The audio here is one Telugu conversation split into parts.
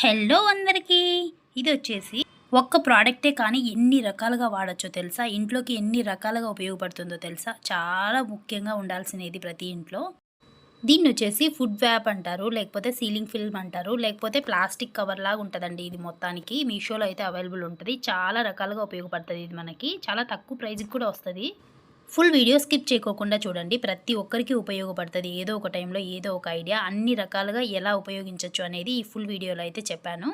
హలో అందరికీ. ఇది వచ్చేసి ఒక్క ప్రోడక్టే కానీ ఎన్ని రకాలుగా వాడచ్చో తెలుసా? ఇంట్లోకి ఎన్ని రకాలుగా ఉపయోగపడుతుందో తెలుసా? చాలా ముఖ్యంగా ఉండాల్సినది ప్రతి ఇంట్లో. దీన్ని వచ్చేసి ఫుడ్ వ్యాప్ అంటారు లేకపోతే సీలింగ్ ఫిల్మ్ అంటారు లేకపోతే ప్లాస్టిక్ కవర్ లాగా ఉంటుందండి ఇది మొత్తానికి. మీషోలో అయితే అవైలబుల్ ఉంటుంది. చాలా రకాలుగా ఉపయోగపడుతుంది ఇది మనకి. చాలా తక్కువ ప్రైస్కి కూడా వస్తుంది. ఫుల్ వీడియో స్కిప్ చేయకోకుండా చూడండి. ప్రతి ఒక్కరికి ఉపయోగపడుతుంది. ఏదో ఒక టైంలో ఏదో ఒక ఐడియా అన్ని రకాలుగా ఎలా ఉపయోగించవచ్చు అనేది ఈ ఫుల్ వీడియోలో అయితే చెప్పాను.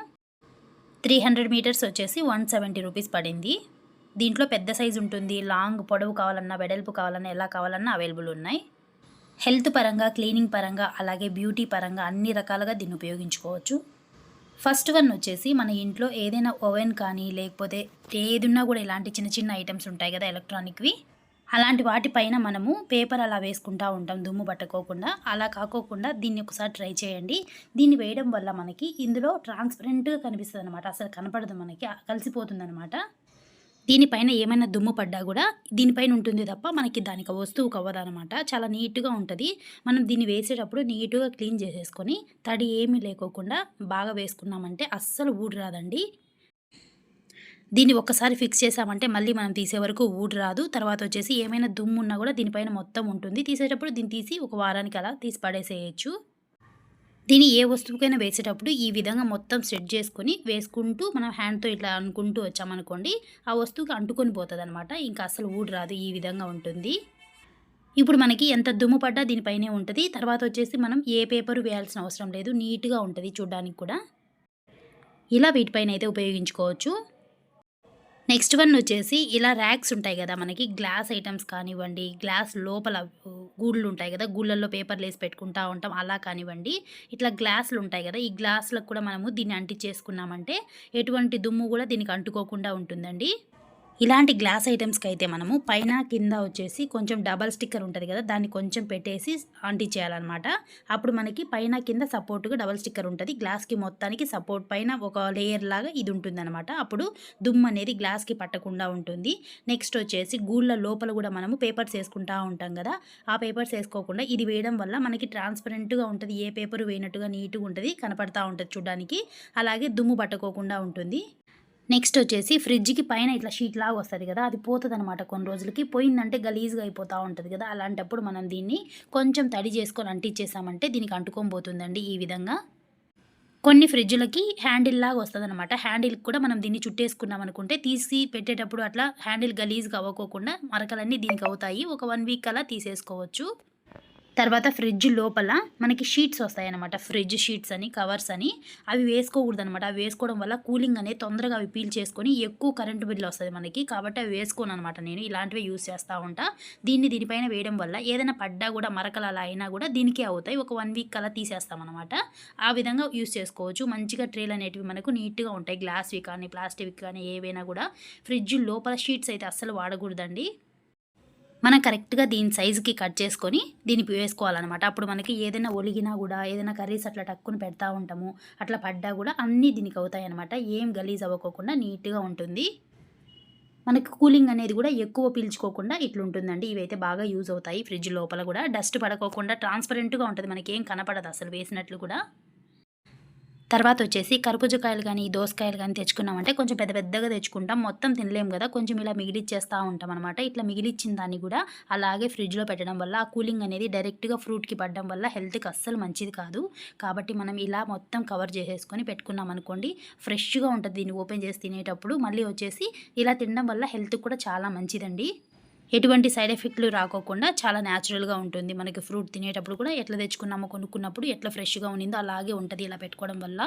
త్రీ హండ్రెడ్ మీటర్స్ వచ్చేసి వన్ సెవెంటీ రూపీస్ పడింది. దీంట్లో పెద్ద సైజు ఉంటుంది. లాంగ్ పొడవు కావాలన్నా వెడల్పు కావాలన్నా ఎలా కావాలన్నా అవైలబుల్ ఉన్నాయి. హెల్త్ పరంగా క్లీనింగ్ పరంగా అలాగే బ్యూటీ పరంగా అన్ని రకాలుగా దీన్ని ఉపయోగించుకోవచ్చు. ఫస్ట్ వన్ వచ్చేసి మన ఇంట్లో ఏదైనా ఓవెన్ కానీ లేకపోతే ఏదున్నా కూడా ఇలాంటి చిన్న చిన్న ఐటమ్స్ ఉంటాయి కదా ఎలక్ట్రానిక్వి. అలాంటి వాటిపైన మనము పేపర్ అలా వేసుకుంటా ఉంటాం దుమ్ము పట్టుకోకుండా. అలా కాకోకుండా దీన్ని ఒకసారి ట్రై చేయండి. దీన్ని వేయడం వల్ల మనకి ఇందులో ట్రాన్స్పరెంట్గా కనిపిస్తుంది అనమాట అసలు కనపడదు మనకి కలిసిపోతుంది అనమాట దీనిపైన ఏమైనా దుమ్ము పడ్డా కూడా దీనిపైన ఉంటుంది తప్ప మనకి దానికి వస్తువు కవ్వదనమాట చాలా నీట్గా ఉంటుంది. మనం దీన్ని వేసేటప్పుడు నీట్గా క్లీన్ చేసేసుకొని తడి ఏమీ లేకోకుండా బాగా వేసుకున్నామంటే అస్సలు ఊడి రాదండి దీన్ని ఒక్కసారి ఫిక్స్ చేసామంటే మళ్ళీ మనం తీసే వరకు ఊడి రాదు. తర్వాత వచ్చేసి ఏమైనా దుమ్ము ఉన్నా కూడా దీనిపైన మొత్తం ఉంటుంది. తీసేటప్పుడు దీన్ని తీసి ఒక వారానికి అలా తీసి పడేసేయచ్చు. దీన్ని ఏ వస్తువుకైనా వేసేటప్పుడు ఈ విధంగా మొత్తం సెట్ చేసుకొని వేసుకుంటూ మనం హ్యాండ్తో ఇట్లా అనుకుంటూ వచ్చామనుకోండి ఆ వస్తువుకి అంటుకొని పోతుంది అనమాట ఇంకా అసలు ఊడి రాదు ఈ విధంగా ఉంటుంది. ఇప్పుడు మనకి ఎంత దుమ్ము పడ్డా దీనిపైనే ఉంటుంది. తర్వాత వచ్చేసి మనం ఏ పేపర్ వేయాల్సిన అవసరం లేదు. నీట్గా ఉంటుంది చూడడానికి కూడా. ఇలా వీటిపైన అయితే ఉపయోగించుకోవచ్చు. నెక్స్ట్ వన్ వచ్చేసి ఇలా ర్యాక్స్ ఉంటాయి కదా మనకి. గ్లాస్ ఐటమ్స్ కానివ్వండి గ్లాస్ లోపల గూళ్ళు ఉంటాయి కదా. గూళ్ళల్లో పేపర్లు వేసి పెట్టుకుంటా ఉంటాం అలా కానివ్వండి. ఇట్లా గ్లాసులు ఉంటాయి కదా. ఈ గ్లాసులకు కూడా మనము దీన్ని అంటించేసుకున్నామంటే ఎటువంటి దుమ్ము కూడా దీనికి అంటుకోకుండా ఉంటుందండి. ఇలాంటి గ్లాస్ ఐటమ్స్కి అయితే మనము పైన కింద వచ్చేసి కొంచెం డబల్ స్టిక్కర్ ఉంటుంది కదా దాన్ని కొంచెం పెట్టేసి అంటించేయాలన్నమాట అప్పుడు మనకి పైన కింద సపోర్ట్గా డబల్ స్టిక్కర్ ఉంటుంది. గ్లాస్కి మొత్తానికి సపోర్ట్ పైన ఒక లేయర్ లాగా ఇది ఉంటుందన్నమాట. అప్పుడు దుమ్ము అనేది గ్లాస్కి పట్టకుండా ఉంటుంది. నెక్స్ట్ వచ్చేసి గూళ్ళ లోపల కూడా మనము పేపర్స్ వేసుకుంటా ఉంటాం కదా ఆ పేపర్స్ వేసుకోకుండా ఇది వేయడం వల్ల మనకి ట్రాన్స్పరెంట్గా ఉంటుంది. ఏ పేపర్ వేయనట్టుగా నీట్గా ఉంటుంది కనపడతా ఉంటుంది చూడడానికి. అలాగే దుమ్ము పట్టుకోకుండా ఉంటుంది. నెక్స్ట్ వచ్చేసి ఫ్రిడ్జ్కి పైన ఇట్లా షీట్ లాగా వస్తుంది కదా అది పోతుంది అనమాట కొన్ని రోజులకి. పోయిందంటే గలీజ్గా అయిపోతూ ఉంటుంది కదా అలాంటప్పుడు మనం దీన్ని కొంచెం తడి చేసుకొని అంటించేసామంటే దీనికి అంటుకోబోతుందండి పోతుందండి ఈ విధంగా. కొన్ని ఫ్రిడ్జ్లకి హ్యాండిల్ లాగా వస్తుంది అనమాట హ్యాండిల్కి కూడా మనం దీన్ని చుట్టేసుకున్నాం అనుకుంటే తీసి పెట్టేటప్పుడు అట్లా హ్యాండిల్ గలీజ్గా అవ్వకోకుండా మరకలన్నీ దీనికి అవుతాయి. ఒక వన్ వీక్ అలా తీసేసుకోవచ్చు. తర్వాత ఫ్రిడ్జ్ లోపల మనకి షీట్స్ వస్తాయి అనమాట ఫ్రిడ్జ్ షీట్స్ అని కవర్స్ అని అవి వేసుకోకూడదు అనమాట అవి వేసుకోవడం వల్ల కూలింగ్ అనేది తొందరగా అవి పీల్ చేసుకొని ఎక్కువ కరెంటు బిల్లు వస్తుంది మనకి. కాబట్టి అవి వేసుకోను అనమాట నేను. ఇలాంటివి యూస్ చేస్తూ ఉంటా. దీన్ని దీనిపైన వేయడం వల్ల ఏదైనా పడ్డా కూడా మరకలు అలా అయినా కూడా దీనికే అవుతాయి. ఒక వన్ వీక్ అలా తీసేస్తాం అనమాట ఆ విధంగా యూస్ చేసుకోవచ్చు. మంచిగా ట్రేలు అనేటివి మనకు నీట్గా ఉంటాయి. గ్లాస్వి కానీ ప్లాస్టిక్ కానీ ఏవైనా కూడా ఫ్రిడ్జ్ లోపల షీట్స్ అయితే అస్సలు వాడకూడదండి. మనం కరెక్ట్గా దీని సైజుకి కట్ చేసుకొని దీన్ని వేసుకోవాలన్నమాట. అప్పుడు మనకి ఏదైనా ఒలిగినా కూడా ఏదైనా కర్రీస్ అట్లా టక్కుని పెడతా ఉంటాము అట్లా పడ్డా కూడా అన్నీ దీనికి అవుతాయి అనమాట ఏం గలీజ్ అవ్వకోకుండా నీట్గా ఉంటుంది. మనకి కూలింగ్ అనేది కూడా ఎక్కువ పీల్చుకోకుండా ఇట్లుంటుందండి. ఇవైతే బాగా యూజ్ అవుతాయి ఫ్రిడ్జ్ లోపల కూడా. డస్ట్ పడకోకుండా ట్రాన్స్పరెంట్గా ఉంటుంది. మనకి ఏం కనపడదు అసలు వేసినట్లు కూడా. తర్వాత వచ్చేసి కర్బూజకాయలు కానీ దోసకాయలు కానీ తెచ్చుకున్నామంటే కొంచెం పెద్ద పెద్దగా తెచ్చుకుంటాం. మొత్తం తినలేము కదా. కొంచెం ఇలా మిగిలిచ్చేస్తూ ఉంటాం అనమాట ఇట్లా మిగిలిచ్చిన దాన్ని కూడా అలాగే ఫ్రిడ్జ్లో పెట్టడం వల్ల ఆ కూలింగ్ అనేది డైరెక్ట్గా ఫ్రూట్కి పడడం వల్ల హెల్త్కి అస్సలు మంచిది కాదు. కాబట్టి మనం ఇలా మొత్తం కవర్ చేసేసుకొని పెట్టుకున్నాం అనుకోండి ఫ్రెష్గా ఉంటుంది. దీన్ని ఓపెన్ చేసి తినేటప్పుడు మళ్ళీ వచ్చేసి ఇలా తినడం వల్ల హెల్త్కి కూడా చాలా మంచిదండి. ఎటువంటి సైడ్ ఎఫెక్ట్లు రాకోకుండా చాలా న్యాచురల్గా ఉంటుంది. మనకి ఫ్రూట్ తినేటప్పుడు కూడా ఎట్లా తెచ్చుకున్నామో కొనుక్కున్నప్పుడు ఎట్లా ఫ్రెష్గా ఉన్నిందో అలాగే ఉంటుంది ఇలా పెట్టుకోవడం వల్ల.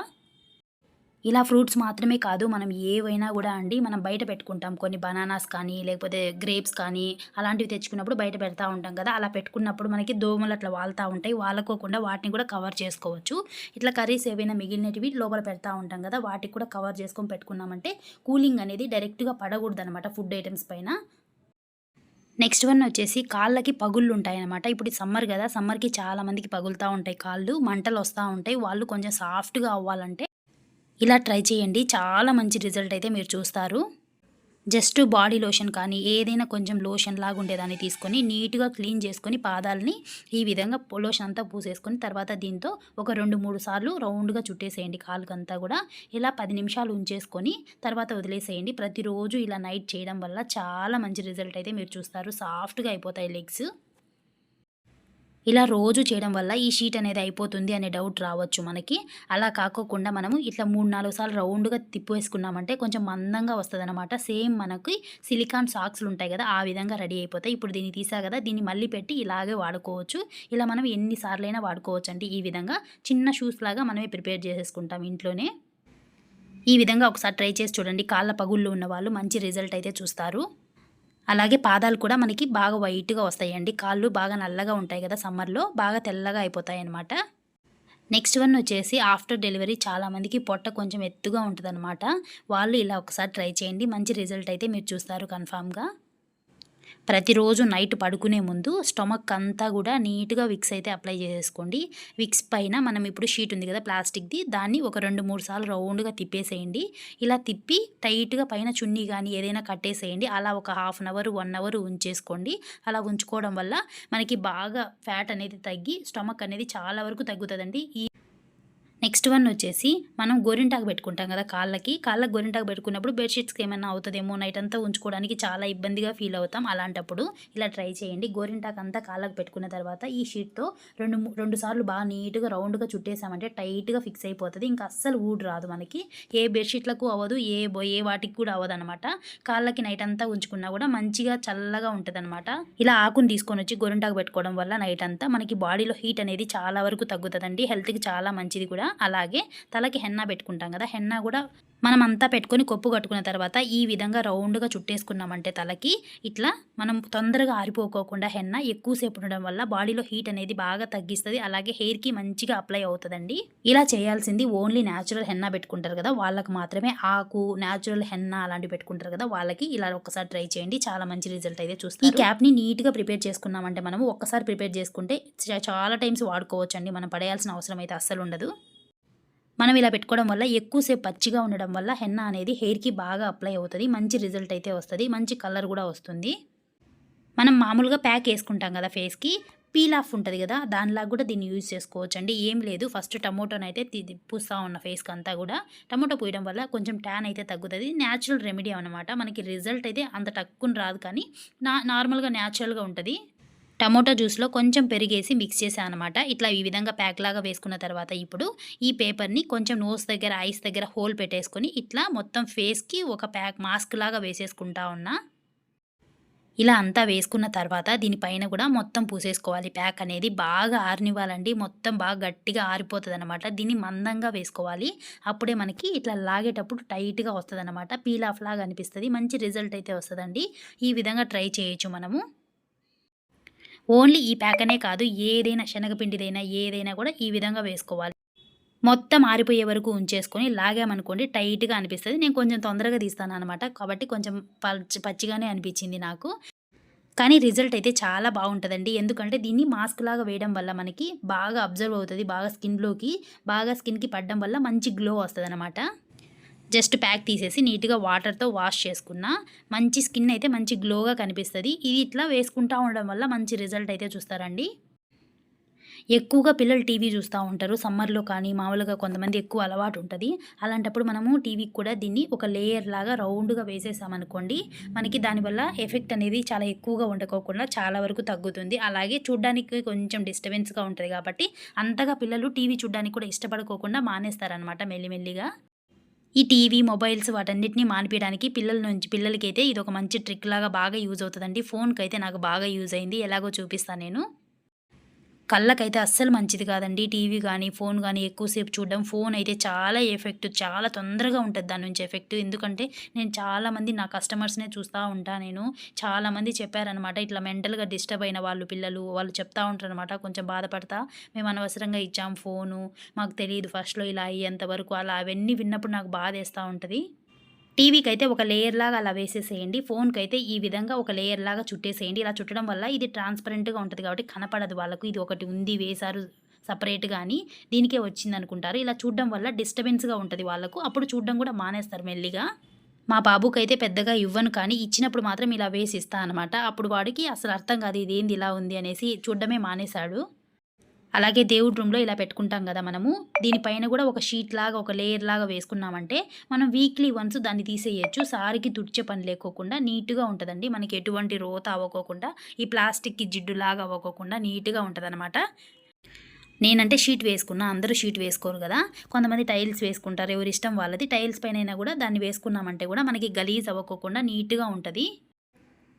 ఇలా ఫ్రూట్స్ మాత్రమే కాదు మనం ఏవైనా కూడా అండి మనం బయట పెట్టుకుంటాం. కొన్ని బనానాస్ కానీ లేకపోతే గ్రేప్స్ కానీ అలాంటివి తెచ్చుకున్నప్పుడు బయట పెడతా ఉంటాం కదా. అలా పెట్టుకున్నప్పుడు మనకి దోమలు అట్లా వాళ్తూ ఉంటాయి. వాళ్ళకోకుండా వాటిని కూడా కవర్ చేసుకోవచ్చు. ఇట్లా కర్రీస్ ఏవైనా మిగిలినవి లోపల పెడతా ఉంటాం కదా. వాటికి కూడా కవర్ చేసుకొని పెట్టుకున్నామంటే కూలింగ్ అనేది డైరెక్ట్గా పడకూడదు అనమాట ఫుడ్ ఐటమ్స్ పైన. నెక్స్ట్ వన్ వచ్చేసి కాళ్ళకి పగుళ్ళు ఉంటాయి అనమాట ఇప్పుడు సమ్మర్ కదా సమ్మర్కి చాలా మందికి పగులుతూ ఉంటాయి కాళ్ళు మంటలు వస్తూ ఉంటాయి. వాళ్ళు కొంచెం సాఫ్ట్గా అవ్వాలంటే ఇలా ట్రై చేయండి. చాలా మంచి రిజల్ట్ అయితే మీరు చూస్తారు. జస్ట్ బాడీ లోషన్ కానీ ఏదైనా కొంచెం లోషన్ లాగా ఉండేదాన్ని తీసుకొని నీట్గా క్లీన్ చేసుకొని పాదాలని ఈ విధంగా లోషన్ అంతా పూసేసుకొని తర్వాత దీంతో ఒక రెండు మూడు సార్లు రౌండ్గా చుట్టేసేయండి కాలుకంతా కూడా. ఇలా పది నిమిషాలు ఉంచేసుకొని తర్వాత వదిలేసేయండి. ప్రతిరోజు ఇలా నైట్ చేయడం వల్ల చాలా మంచి రిజల్ట్ అయితే మీరు చూస్తారు. సాఫ్ట్గా అయిపోతాయి లెగ్స్. ఇలా రోజు చేయడం వల్ల ఈ షీట్ అనేది అయిపోతుంది అనే డౌట్ రావచ్చు మనకి. అలా కాకోకుండా మనము ఇట్లా మూడు నాలుగు సార్లు రౌండ్గా తిప్పేసుకున్నామంటే కొంచెం మందంగా వస్తుంది అనమాట సేమ్ మనకి సిలికాన్ సాక్స్లు ఉంటాయి కదా ఆ విధంగా రెడీ అయిపోతాయి. ఇప్పుడు దీన్ని తీసా కదా దీన్ని మళ్ళీ పెట్టి ఇలాగే వాడుకోవచ్చు. ఇలా మనం ఎన్నిసార్లైనా వాడుకోవచ్చు అంటే ఈ విధంగా. చిన్న షూస్ లాగా మనమే ప్రిపేర్ చేసేసుకుంటాం ఇంట్లోనే. ఈ విధంగా ఒకసారి ట్రై చేసి చూడండి. కాళ్ళ పగుళ్ళు ఉన్న వాళ్ళు మంచి రిజల్ట్ అయితే చూస్తారు. అలాగే పాదాలు కూడా మనకి బాగా వైట్గా వస్తాయండి. కాళ్ళు బాగా నల్లగా ఉంటాయి కదా సమ్మర్లో బాగా తెల్లగా అయిపోతాయి అనమాట నెక్స్ట్ వన్ వచ్చేసి ఆఫ్టర్ డెలివరీ చాలామందికి పొట్ట కొంచెం ఎత్తుగా ఉంటుందన్నమాట. వాళ్ళు ఇలా ఒకసారి ట్రై చేయండి. మంచి రిజల్ట్ అయితే మీరు చూస్తారు కన్ఫామ్గా. ప్రతిరోజు నైట్ పడుకునే ముందు స్టమక్ అంతా కూడా నీట్గా విక్స్ అయితే అప్లై చేసేసుకోండి. విక్స్ పైన మనం ఇప్పుడు షీట్ ఉంది కదా ప్లాస్టిక్ది దాన్ని ఒక రెండు మూడు సార్లు రౌండ్గా తిప్పేసేయండి. ఇలా తిప్పి టైట్గా పైన చున్నీ కానీ ఏదైనా కట్టేసేయండి. అలా ఒక half an hour one hour ఉంచేసుకోండి. అలా ఉంచుకోవడం వల్ల మనకి బాగా ఫ్యాట్ అనేది తగ్గి స్టమక్ అనేది చాలా వరకు తగ్గుతుందండి. ఈ నెక్స్ట్ వన్ వచ్చేసి మనం గోరింటాకు పెట్టుకుంటాం కదా కాళ్ళకి. కాళ్ళకి గోరింటాకు పెట్టుకున్నప్పుడు బెడ్షీట్స్కి ఏమైనా అవుతుందేమో నైట్ అంతా ఉంచుకోవడానికి చాలా ఇబ్బందిగా ఫీల్ అవుతాం అలాంటప్పుడు. ఇలా ట్రై చేయండి. గోరింటాకు అంతా కాళ్ళకు పెట్టుకున్న తర్వాత ఈ షీట్తో రెండు రెండు సార్లు బాగా నీట్గా రౌండ్గా చుట్టేసామంటే టైట్గా ఫిక్స్ అయిపోతుంది. ఇంకా అస్సలు ఊడు రాదు మనకి. ఏ బెడ్షీట్లకు అవ్వదు ఏ బో- ఏ వాటికి కూడా అవ్వదు అనమాట కాళ్ళకి నైట్ అంతా ఉంచుకున్నా కూడా మంచిగా చల్లగా ఉంటుంది అనమాట ఇలా ఆకుని తీసుకొని వచ్చి గోరింటాకు పెట్టుకోవడం వల్ల నైట్ అంతా మనకి బాడీలో హీట్ అనేది చాలా వరకు తగ్గుతుందండి. హెల్త్కి చాలా మంచిది కూడా. అలాగే తలకి హెన్నా పెట్టుకుంటాం కదా. హెన్నా కూడా మనం అంతా పెట్టుకొని కొప్పు కట్టుకున్న తర్వాత ఈ విధంగా రౌండ్గా చుట్టేసుకున్నామంటే తలకి ఇట్లా మనం తొందరగా ఆరిపోకోకుండా హెన్న ఎక్కువసేపు ఉండడం వల్ల బాడీలో హీట్ అనేది బాగా తగ్గిస్తుంది. అలాగే హెయిర్కి మంచిగా అప్లై అవుతుందండి. ఇలా చేయాల్సింది ఓన్లీ న్యాచురల్ హెన్న పెట్టుకుంటారు కదా. వాళ్ళకి మాత్రమే ఆకు న్యాచురల్ హెన్న అలాంటివి పెట్టుకుంటారు కదా. వాళ్ళకి ఇలా ఒక్కసారి ట్రై చేయండి. చాలా మంచి రిజల్ట్ అయితే చూస్తారు. ఈ క్యాప్ని నీట్గా ప్రిపేర్ చేసుకున్నామంటే మనము ఒక్కసారి ప్రిపేర్ చేసుకుంటే చాలా టైమ్స్ వాడుకోవచ్చు అండి మనం పడేయాల్సిన అవసరం అయితే అస్సలు ఉండదు. మనం ఇలా పెట్టుకోవడం వల్ల ఎక్కువసేపు పచ్చిగా ఉండడం వల్ల హెన్నా అనేది హెయిర్కి బాగా అప్లై అవుతుంది మంచి రిజల్ట్ అయితే వస్తుంది మంచి కలర్ కూడా వస్తుంది. మనం మామూలుగా ప్యాక్ వేసుకుంటాం కదా ఫేస్కి పీల్ ఆఫ్ ఉంటుంది కదా దానిలాగా కూడా దీన్ని యూజ్ చేసుకోవచ్చు అండి ఏం లేదు ఫస్ట్ టమోటోని అయితే పూస్తా ఉన్న ఫేస్కి అంతా కూడా. టమోటో పూయడం వల్ల కొంచెం ట్యాన్ అయితే తగ్గుతుంది. న్యాచురల్ రెమెడీ అనమాట మనకి రిజల్ట్ అయితే అంత టక్కుని రాదు కానీ నా నార్మల్గా న్యాచురల్గా ఉంటుంది. టమోటా జ్యూస్లో కొంచెం పెరిగేసి మిక్స్ చేశాను అనమాట ఇట్లా ఈ విధంగా ప్యాక్ లాగా వేసుకున్న తర్వాత ఇప్పుడు ఈ పేపర్ని కొంచెం నోస్ దగ్గర ఐస్ దగ్గర హోల్ పెట్టేసుకొని ఇట్లా మొత్తం ఫేస్కి ఒక ప్యాక్ మాస్క్ లాగా వేసేసుకుంటా ఉన్నా. ఇలా అంతా వేసుకున్న తర్వాత దీనిపైన కూడా మొత్తం పూసేసుకోవాలి. ప్యాక్ అనేది బాగా ఆరినివ్వాలండి. మొత్తం బాగా గట్టిగా ఆరిపోతుంది అనమాట దీన్ని మందంగా వేసుకోవాలి. అప్పుడే మనకి ఇట్లా లాగేటప్పుడు టైట్గా వస్తుంది అనమాట పీల్ ఆఫ్ లాగా అనిపిస్తుంది. మంచి రిజల్ట్ అయితే వస్తుందండి. ఈ విధంగా ట్రై చేయొచ్చు మనము. ఓన్లీ ఈ ప్యాక్ అనే కాదు ఏదైనా శనగపిండిదైనా ఏదైనా కూడా ఈ విధంగా వేసుకోవాలి. మొత్తం ఆరిపోయే వరకు ఉంచేసుకొని లాగామనుకోండి టైట్గా అనిపిస్తుంది. నేను కొంచెం తొందరగా తీస్తాను అనమాట కాబట్టి కొంచెం పచ్చి పచ్చిగానే అనిపించింది నాకు. కానీ రిజల్ట్ అయితే చాలా బాగుంటుందండి. ఎందుకంటే దీన్ని మాస్క్ లాగా వేయడం వల్ల మనకి బాగా అబ్జర్వ్ అవుతుంది బాగా స్కిన్లోకి బాగా స్కిన్కి పడడం వల్ల మంచి గ్లో వస్తుంది అనమాట జస్ట్ ప్యాక్ తీసేసి నీట్గా వాటర్తో వాష్ చేసుకున్న మంచి స్కిన్ అయితే మంచి గ్లోగా కనిపిస్తుంది. ఇది ఇట్లా వేసుకుంటూ ఉండడం వల్ల మంచి రిజల్ట్ అయితే చూస్తారండి. ఎక్కువగా పిల్లలు టీవీ చూస్తూ ఉంటారు. సమ్మర్లో కానీ మామూలుగా కొంతమంది ఎక్కువ అలవాటు ఉంటుంది. అలాంటప్పుడు మనము టీవీకి కూడా దీన్ని ఒక లేయర్ లాగా రౌండ్గా వేసేసామనుకోండి మనకి దానివల్ల ఎఫెక్ట్ అనేది చాలా ఎక్కువగా ఉండకోకుండా చాలా వరకు తగ్గుతుంది. అలాగే చూడ్డానికి కొంచెం డిస్టర్బెన్స్గా ఉంటుంది కాబట్టి అంతగా పిల్లలు టీవీ చూడ్డానికి కూడా ఇష్టపడుకోకుండా మానేస్తారనమాట మెల్లిమెల్లిగా. ఈ టీవీ మొబైల్స్ వాటన్నిటిని మానిపించడానికి పిల్లల నుంచి పిల్లలకైతే ఇది ఒక మంచి ట్రిక్ లాగా బాగా యూజ్ అవుతుందండి. ఫోన్కి అయితే నాకు బాగా యూజ్ అయింది. ఎలాగో చూపిస్తాను నేను. కళ్ళకైతే అస్సలు మంచిది కాదండి. టీవీ కానీ ఫోన్ కానీ ఎక్కువసేపు చూడడం. ఫోన్ అయితే చాలా ఎఫెక్ట్ చాలా తొందరగా ఉంటుంది దాని నుంచి ఎఫెక్ట్. ఎందుకంటే నేను చాలామంది నా కస్టమర్స్నే చూస్తూ ఉంటా నేను. చాలామంది చెప్పారనమాట ఇట్లా మెంటల్గా డిస్టర్బ్ అయిన వాళ్ళు పిల్లలు వాళ్ళు చెప్తా ఉంటారనమాట కొంచెం బాధపడతా. మేము అనవసరంగా ఇచ్చాం ఫోను. మాకు తెలియదు ఫస్ట్లో ఇలా అయ్యేంత వరకు అలా అవన్నీ విన్నప్పుడు నాకు బాధ వేస్తూ ఉంటుంది. టీవీకి అయితే ఒక లేయర్ లాగా అలా వేసేసేయండి. ఫోన్కి అయితే ఈ విధంగా ఒక లేయర్ లాగా చుట్టేసేయండి. ఇలా చుట్టడం వల్ల ఇది ట్రాన్స్పరెంట్గా ఉంటుంది కాబట్టి కనపడదు వాళ్ళకు. ఇది ఒకటి ఉంది వేశారు సపరేట్ కానీ దీనికే వచ్చింది అనుకుంటారు ఇలా చూడడం వల్ల డిస్టర్బెన్స్గా ఉంటుంది వాళ్ళకు. అప్పుడు చూడడం కూడా మానేస్తారు మెల్లిగా. మా బాబుకి అయితే పెద్దగా ఇవ్వను కానీ ఇచ్చినప్పుడు మాత్రం ఇలా వేసి ఇస్తా అనమాట అప్పుడు వాడికి అసలు అర్థం కాదు ఇదేంది ఇలా ఉంది అనేసి చూడడమే మానేశాడు. అలాగే దేవుడి రూమ్లో ఇలా పెట్టుకుంటాం కదా మనము. దీనిపైన కూడా ఒక షీట్ లాగా ఒక లేయర్ లాగా వేసుకున్నామంటే మనం వీక్లీ వన్స్ దాన్ని తీసేయచ్చు. సారికి తుడిచే పని లేకోకుండా నీట్గా ఉంటుందండి. మనకి ఎటువంటి రోత అవ్వకోకుండా ఈ ప్లాస్టిక్కి జిడ్డు లాగా అవ్వకోకుండా నీట్గా ఉంటుందన్నమాట. నేనంటే షీట్ వేసుకున్నా అందరూ షీట్ వేసుకోరు కదా. కొంతమంది టైల్స్ వేసుకుంటారు. ఎవరి ఇష్టం వాళ్ళది. టైల్స్ పైన కూడా దాన్ని వేసుకున్నామంటే కూడా మనకి గలీజ్ అవ్వకోకుండా నీట్గా ఉంటుంది.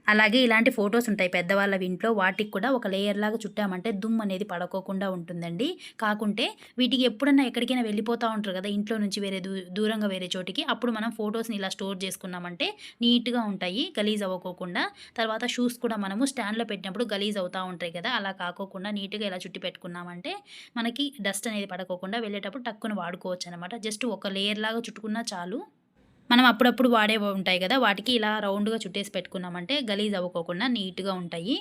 అలాగే ఇలాంటి ఫొటోస్ ఉంటాయి. పెద్దవాళ్ళ ఇంట్లో వాటికి కూడా ఒక లేయర్ లాగా చుట్టామంటే దుమ్ము అనేది పడకోకుండా ఉంటుందండి. కాకుంటే వీటికి ఎప్పుడన్నా ఎక్కడికైనా వెళ్ళిపోతూ ఉంటారు కదా ఇంట్లో నుంచి వేరే దూ దూరంగా వేరే చోటికి అప్పుడు మనం ఫొటోస్ని ఇలా స్టోర్ చేసుకున్నామంటే నీట్గా ఉంటాయి గలీజ్ అవ్వకోకుండా. తర్వాత షూస్ కూడా మనము స్టాండ్లో పెట్టినప్పుడు గలీజ్ అవుతూ ఉంటాయి కదా అలా కాకోకుండా నీట్గా ఇలా చుట్టి పెట్టుకున్నామంటే మనకి డస్ట్ అనేది పడకోకుండా వెళ్ళేటప్పుడు టక్కును వాడుకోవచ్చు అనమాట జస్ట్ ఒక లేయర్ లాగా చుట్టుకున్నా చాలు. మనం అప్పుడప్పుడు వాడే ఉంటాయి కదా వాటికి ఇలా రౌండ్గా చుట్టేసి పెట్టుకున్నామంటే గలీజ్ అవ్వకోకుండా నీట్గా ఉంటాయి.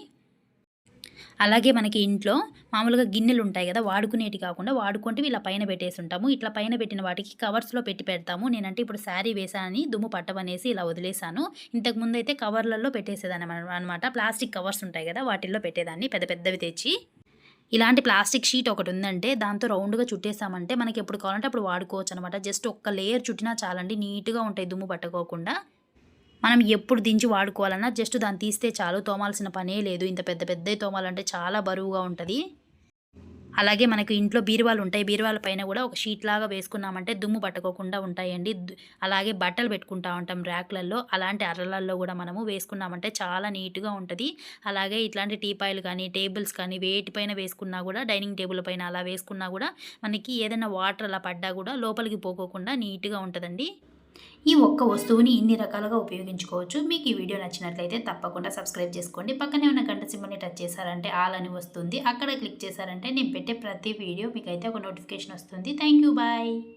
అలాగే మనకి ఇంట్లో మామూలుగా గిన్నెలు ఉంటాయి కదా వాడుకునేటి కాకుండా వాడుకుంటే ఇలా పైన పెట్టేసి ఉంటాము. ఇట్లా పైన పెట్టిన వాటికి కవర్స్లో పెట్టి పెడతాము. నేనంటే ఇప్పుడు శారీ వేసానని దుమ్ము పట్టవనేసి ఇలా వదిలేసాను ఇంతకుముందు అయితే కవర్లలో పెట్టేసేదాన్ని అనమాట ప్లాస్టిక్ కవర్స్ ఉంటాయి కదా వాటిల్లో పెట్టేదాన్ని పెద్ద పెద్దవి తెచ్చి. ఇలాంటి ప్లాస్టిక్ షీట్ ఒకటి ఉందంటే దాంతో రౌండ్గా చుట్టేసామంటే మనకి ఎప్పుడు కావాలంటే అప్పుడు వాడుకోవచ్చు అనమాట జస్ట్ ఒక్క లేయర్ చుట్టినా చాలండి నీట్గా ఉంటాయి దుమ్ము పట్టుకోకుండా. మనం ఎప్పుడు దించి వాడుకోవాలన్నా జస్ట్ దాన్ని తీస్తే చాలు తోమాల్సిన పనే లేదు. ఇంత పెద్ద పెద్ద తోమాలంటే చాలా బరువుగా ఉంటుంది. అలాగే మనకు ఇంట్లో బీరువాలు ఉంటాయి. బీరువాల పైన కూడా ఒక షీట్ లాగా వేసుకున్నామంటే దుమ్ము పట్టుకోకుండా ఉంటాయండి. అలాగే బట్టలు పెట్టుకుంటా ఉంటాం ర్యాక్లలో. అలాంటి అరలల్లో కూడా మనము వేసుకున్నామంటే చాలా నీట్గా ఉంటుంది. అలాగే ఇట్లాంటి టీపాయిలు కానీ టేబుల్స్ కానీ వేటిపైన వేసుకున్నా కూడా డైనింగ్ టేబుల్ పైన అలా వేసుకున్నా కూడా మనకి ఏదైనా వాటర్ అలా పడ్డా కూడా లోపలికి పోకోకుండా నీట్గా ఉంటుందండి. ఈ ఒక్క వస్తువుని ఇన్ని రకాలుగా ఉపయోగించుకోవచ్చు. మీకు ఈ వీడియో నచ్చినట్లయితే తప్పకుండా సబ్స్క్రైబ్ చేసుకోండి. పక్కనే ఉన్న గంట సింబల్ని టచ్ చేశారంటే ఆల్ అని వస్తుంది. అక్కడ క్లిక్ చేశారంటే నేను పెట్టే ప్రతి వీడియో మీకైతే ఒక నోటిఫికేషన్ వస్తుంది. Thank you. బాయ్.